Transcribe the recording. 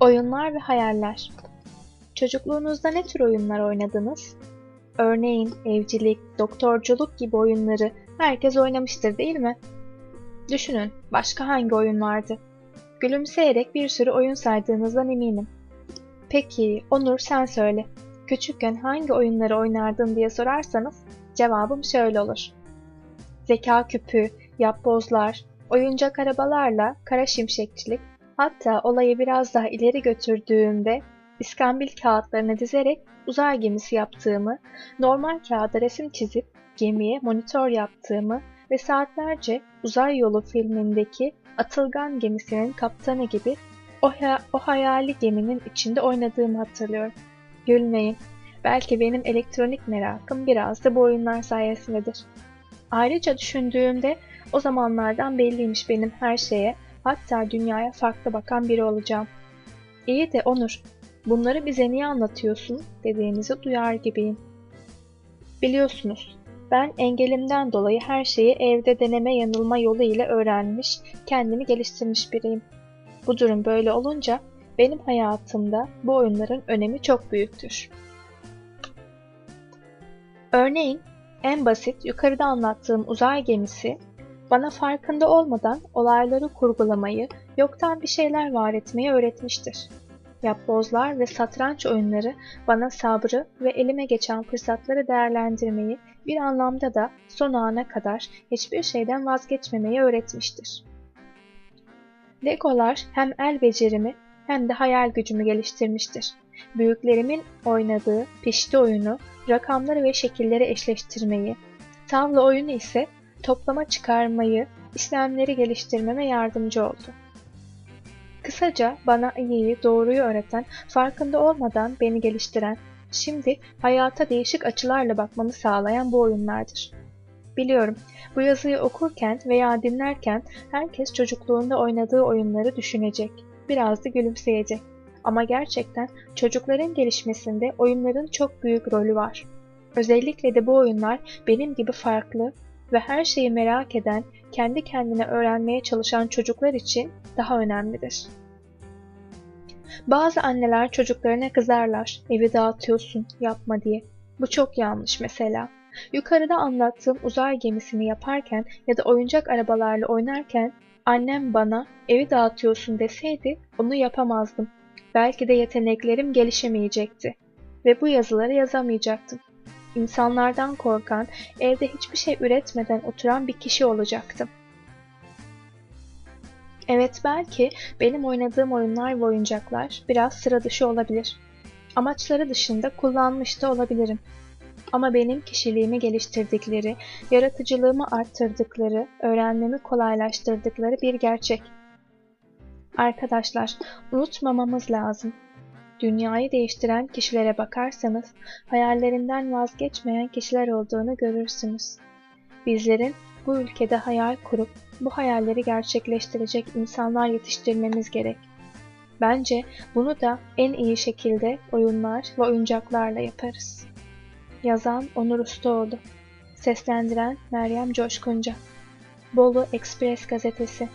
Oyunlar ve hayaller. Çocukluğunuzda ne tür oyunlar oynadınız? Örneğin evcilik, doktorculuk gibi oyunları herkes oynamıştır değil mi? Düşünün, başka hangi oyun vardı? Gülümseyerek bir sürü oyun saydığınızdan eminim. Peki, Onur sen söyle. Küçükken hangi oyunları oynardın diye sorarsanız cevabım şöyle olur. Zeka küpü, yapbozlar, oyuncak arabalarla kara şimşekçilik, hatta olayı biraz daha ileri götürdüğümde iskambil kağıtlarını dizerek uzay gemisi yaptığımı, normal kağıda resim çizip gemiye monitör yaptığımı ve saatlerce Uzay Yolu filmindeki Atılgan gemisinin kaptanı gibi o, ha o hayali geminin içinde oynadığımı hatırlıyorum. Gülmeyin. Belki benim elektronik merakım biraz da bu oyunlar sayesindedir. Ayrıca düşündüğümde o zamanlardan belliymiş benim her şeye, hatta dünyaya farklı bakan biri olacağım. İyi de Onur, bunları bize niye anlatıyorsun dediğinizi duyar gibiyim. Biliyorsunuz, ben engelimden dolayı her şeyi evde deneme yanılma yolu ile öğrenmiş, kendimi geliştirmiş biriyim. Bu durum böyle olunca benim hayatımda bu oyunların önemi çok büyüktür. Örneğin en basit yukarıda anlattığım uzay gemisi bana farkında olmadan olayları kurgulamayı, yoktan bir şeyler var etmeyi öğretmiştir. Yapbozlar ve satranç oyunları bana sabrı ve elime geçen fırsatları değerlendirmeyi, bir anlamda da son ana kadar hiçbir şeyden vazgeçmemeyi öğretmiştir. Legolar hem el becerimi hem de hayal gücümü geliştirmiştir. Büyüklerimin oynadığı pişti oyunu, rakamları ve şekilleri eşleştirmeyi, tavla oyunu ise toplama çıkarmayı, işlemleri geliştirmeme yardımcı oldu. Kısaca bana iyiyi, doğruyu öğreten, farkında olmadan beni geliştiren, şimdi hayata değişik açılarla bakmamı sağlayan bu oyunlardır. Biliyorum, bu yazıyı okurken veya dinlerken herkes çocukluğunda oynadığı oyunları düşünecek, biraz da gülümseyecek. Ama gerçekten çocukların gelişmesinde oyunların çok büyük rolü var. Özellikle de bu oyunlar benim gibi farklı ve her şeyi merak eden, kendi kendine öğrenmeye çalışan çocuklar için daha önemlidir. Bazı anneler çocuklarına kızarlar, evi dağıtıyorsun, yapma diye. Bu çok yanlış mesela. Yukarıda anlattığım uzay gemisini yaparken ya da oyuncak arabalarla oynarken annem bana evi dağıtıyorsun deseydi onu yapamazdım. Belki de yeteneklerim gelişemeyecekti ve bu yazıları yazamayacaktım. İnsanlardan korkan, evde hiçbir şey üretmeden oturan bir kişi olacaktım. Evet belki benim oynadığım oyunlar ve oyuncaklar biraz sıra dışı olabilir. Amaçları dışında kullanmış da olabilirim. Ama benim kişiliğimi geliştirdikleri, yaratıcılığımı arttırdıkları, öğrenmemi kolaylaştırdıkları bir gerçek. Arkadaşlar, unutmamamız lazım. Dünyayı değiştiren kişilere bakarsanız hayallerinden vazgeçmeyen kişiler olduğunu görürsünüz. Bizlerin bu ülkede hayal kurup bu hayalleri gerçekleştirecek insanlar yetiştirmemiz gerek. Bence bunu da en iyi şekilde oyunlar ve oyuncaklarla yaparız. Yazan Onur Ustaoğlu Seslendiren Meryem Coşkunca Bolu Express Gazetesi